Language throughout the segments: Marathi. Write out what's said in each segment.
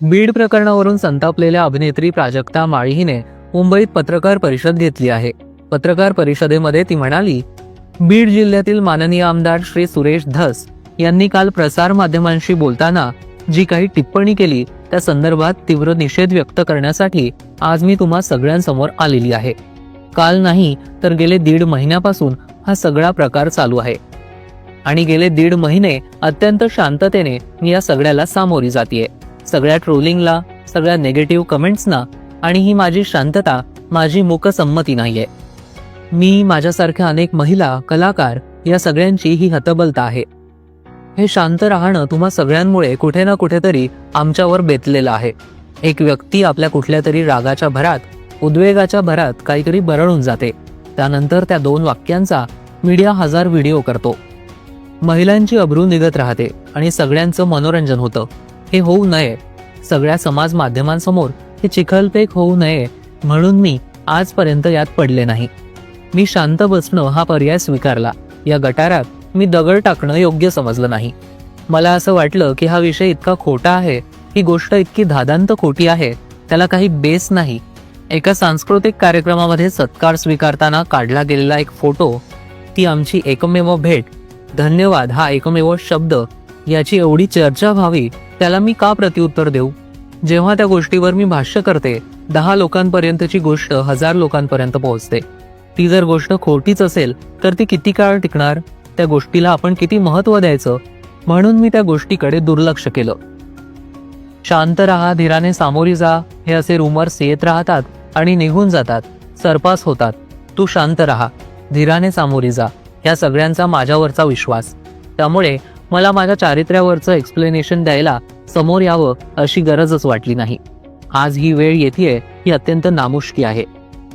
बीड प्रकरणावरून संतापलेल्या अभिनेत्री प्राजक्ता माळीने मुंबईत पत्रकार परिषद घेतली आहे. पत्रकार परिषदेमध्ये ती म्हणाली बीड जिल्ह्यातील माननीय आमदार श्री सुरेश धस यांनी काल प्रसार माध्यमांशी बोलताना जी काही टिप्पणी केली त्या संदर्भात तीव्र निषेध व्यक्त करण्यासाठी आज मी तुम्हा सगळ्यांसमोर आलेली आहे. काल नाही तर गेले दीड महिन्यापासून हा सगळा प्रकार चालू आहे. आणि गेले दीड महिने अत्यंत शांततेने मी या सगळ्याला सामोरी जातीये. सगळ्या ट्रोलिंगला सगळ्या नेगेटिव्ह कमेंट्सना आणि ही माझी शांतता माझी मूकसंमती नाहीये. मी माझ्यासारख्या अनेक महिला कलाकार या सगळ्यांची ही हतबलता आहे. हे शांत राहणं तुम्हा सगळ्यांमुळे कुठे ना कुठेतरी आमच्यावर बेतलेलं आहे. एक व्यक्ती आपल्या कुठल्या तरी रागाच्या भरात उद्वेगाच्या भरात काहीतरी बरळून जाते. त्यानंतर त्या दोन वाक्यांचा मीडिया हजार व्हिडिओ करतो. महिलांची अब्रू निघत राहते आणि सगळ्यांचं मनोरंजन होतं. हे होऊ नये. सगळ्या समाज माध्यमांसमोर हे चिखलपेक होऊ नये म्हणून मी आजपर्यंत यात पडले नाही. मी शांत बसणं हा पर्याय स्वीकारला. या गटारात मी दगड टाकणं योग्य समजलं नाही. मला असं वाटलं की हा विषय इतका खोटा आहे ही गोष्ट इतकी धादांत खोटी आहे त्याला काही बेस नाही. एका सांस्कृतिक कार्यक्रमामध्ये सत्कार स्वीकारताना काढला गेलेला एक फोटो ती आमची एकमेव भेट धन्यवाद हा एकमेव शब्द याची एवढी चर्चा व्हावी त्याला मी का प्रत्युत्तर देऊ? जेव्हा त्या गोष्टीवर मी भाष्य करते दहा लोकांपर्यंतची गोष्ट हजार लोकांपर्यंत पोहोचते. ती जर गोष्ट खोटीच असेल तर ती किती काळ टिकणार? त्या गोष्टीला आपण किती महत्त्व द्यायचं? म्हणून मी त्या गोष्टीकडे दुर्लक्ष केलं. शांत राहा धीराने सामोरी जा हे असे रुमर्स येत राहतात आणि निघून जातात सरपास होतात. तू शांत राहा धीराने सामोरी जा या सगळ्यांचा माझ्यावरचा विश्वास. त्यामुळे मला माझ्या चारित्र्यावरचं एक्सप्लेनेशन द्यायला समोर यावं अशी गरजच वाटली नाही. आज ही वेळ येते ही अत्यंत नामुष्की आहे.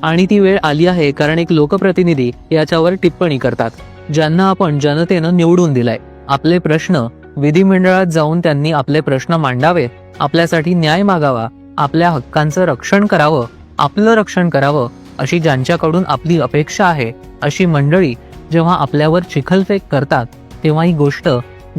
आणि ती वेळ आली आहे कारण एक लोकप्रतिनिधी याच्यावर टिप्पणी करतात ज्यांना आपण जनतेनं निवडून दिलाय. आपले प्रश्न विधिमंडळात जाऊन त्यांनी आपले प्रश्न मांडावे आपल्यासाठी न्याय मागावा आपल्या हक्कांचं रक्षण करावं आपलं रक्षण करावं अशी ज्यांच्याकडून आपली अपेक्षा आहे अशी मंडळी जेव्हा आपल्यावर चिखलफेक करतात तेव्हा ही गोष्ट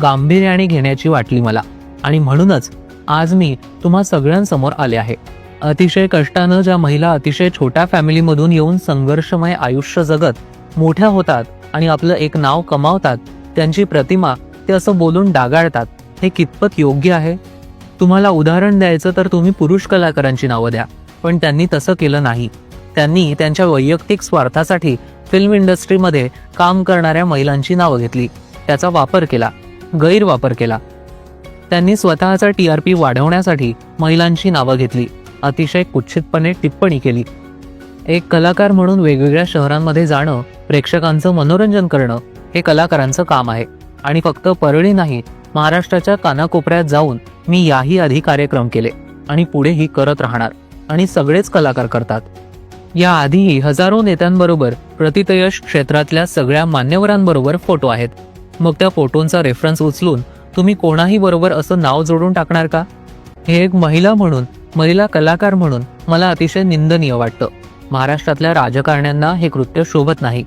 गांभीर्याने घेण्याची वाटली मला. आणि म्हणूनच आज मी तुम्हा सगळ्यांसमोर आले आहे. अतिशय कष्टानं ज्या महिला अतिशय छोट्या फॅमिलीमधून येऊन संघर्षमय आयुष्य जगत मोठ्या होतात आणि आपलं एक नाव कमावतात त्यांची प्रतिमा ते असं बोलून डागाळतात हे कितपत योग्य आहे? तुम्हाला उदाहरण द्यायचं तर तुम्ही पुरुष कलाकारांची नावं द्या पण त्यांनी तसं केलं नाही. त्यांनी त्यांच्या वैयक्तिक स्वार्थासाठी फिल्म इंडस्ट्रीमध्ये काम करणाऱ्या महिलांची नावं घेतली. त्याचा वापर केला. गैरवापर केला. त्यांनी स्वतःचा टी आर पी वाढवण्यासाठी महिलांची नावं घेतली. अतिशय कुच्छितपणे टिप्पणी केली. एक कलाकार म्हणून वेगवेगळ्या शहरांमध्ये जाणं प्रेक्षकांचं मनोरंजन करणं हे कलाकारांचं काम आहे. आणि फक्त परळी नाही महाराष्ट्राच्या कानाकोपऱ्यात जाऊन मी याही आधी कार्यक्रम केले. आणि पुढेही करत राहणार. आणि सगळेच कलाकार करतात. या आधीही हजारो नेत्यांबरोबर प्रतितयश क्षेत्रातल्या सगळ्या मान्यवरांबरोबर फोटो आहेत. मग त्या फोटोंचा रेफरन्स उचलून तुम्ही कोणाही बरोबर असं नाव जोडून टाकणार का? हे एक महिला म्हणून महिला कलाकार म्हणून मला अतिशय निंदनीय वाटतं. महाराष्ट्रातल्या राजकारण्यांना हे कृत्य शोभत नाही.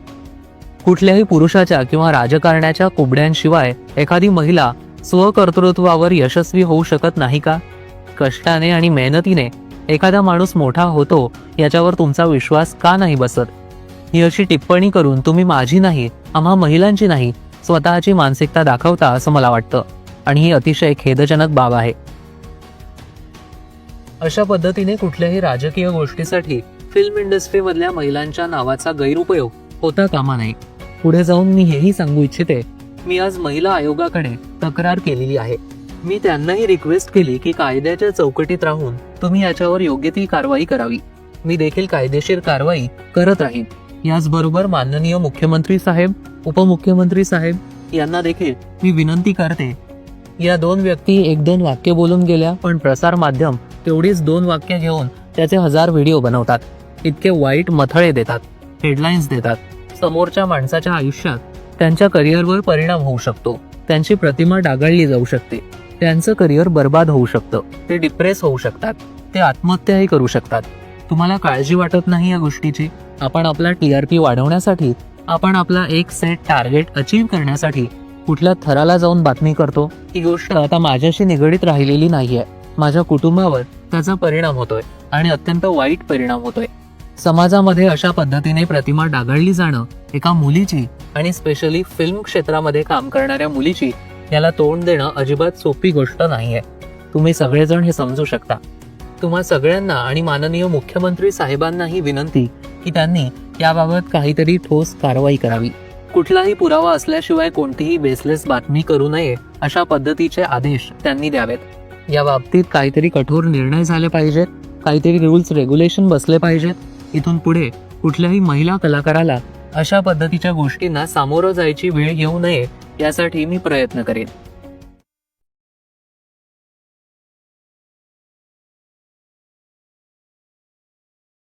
कुठल्याही पुरुषाच्या किंवा राजकारण्याच्या कुबड्यांशिवाय एखादी महिला स्वकर्तृत्वावर यशस्वी होऊ शकत नाही का? कष्टाने आणि मेहनतीने एखादा माणूस मोठा होतो याच्यावर तुमचा विश्वास का नाही बसत? ही अशी टिप्पणी करून तुम्ही माझी नाही आम्हा महिलांची नाही स्वतःची मानसिकता दाखवता असं मला वाटतं. आणि ही अतिशय खेदजनक बाब आहे. अशा पद्धतीने कुठल्याही राजकीय गोष्टीसाठी फिल्म इंडस्ट्रीमधल्या महिलांच्या नावाचा गैरउपयोग होता कामा नाही पुढे जाऊन मी हेही सांगू इच्छिते मी आज महिला आयोगाकडे तक्रार केलेली आहे. मी त्यांनाही रिक्वेस्ट केली की कायद्याच्या चौकटीत राहून तुम्ही याच्यावर योग्य ती कारवाई करावी. मी देखील कायदेशीर कारवाई करत राहीन. याचबरोबर माननीय मुख्यमंत्री साहेब उपमुख्यमंत्री साहेब यांना देखील मी विनंती करते. या दोन व्यक्ती एक दोन वाक्य बोलून गेल्या पण प्रसार माध्यम तेवढीच दोन वाक्य घेऊन त्याचे हजार व्हिडिओ बनवतात. इतके वाईट मथळे देतात हेडलाईन्स देतात. समोरच्या माणसाच्या आयुष्यात त्यांच्या करिअरवर परिणाम होऊ शकतो. त्यांची प्रतिमा डागाळली जाऊ शकते. त्यांचं करिअर बर्बाद होऊ शकतं. ते डिप्रेस होऊ शकतात. ते आत्महत्याही करू शकतात. तुम्हाला काळजी वाटत नाही या गोष्टीची? आपण आपला टी आर पी वाढवण्यासाठी आपण आपला एक सेट टार्गेट अचीव करण्यासाठी कुठल्या थराला जाऊन बातमी करतो ही गोष्ट आता माझ्याशी निगडीत राहिलेली नाहीये. माझ्या कुटुंबावर त्याचा परिणाम होतोय आणि अत्यंत वाईट परिणाम होतोय. समाजामध्ये अशा पद्धतीने प्रतिमा डागळली जाणं एका मुलीची आणि स्पेशली फिल्म क्षेत्रामध्ये काम करणाऱ्या मुलीची याला तोंड देणं अजिबात सोपी गोष्ट नाहीये. तुम्ही सगळेजण हे समजू शकता. तुम्हा सगळ्यांना आणि माननीय मुख्यमंत्री साहेबांनाही विनंती की त्यांनी याबाबत काहीतरी ठोस कारवाई करावी. कुठलाही पुरावा असल्याशिवाय कोणतीही बेसलेस बातमी करू नये अशा पद्धतीचे आदेश त्यांनी द्यावेत. या बाबतीत काहीतरी कठोर निर्णय झाले पाहिजेत काहीतरी रूल्स रेग्युलेशन बसले पाहिजेत. इथून पुढे कुठल्याही महिला कलाकाराला अशा पद्धतीच्या गोष्टींना सामोरं जायची वेळ येऊ नये यासाठी मी प्रयत्न करेन.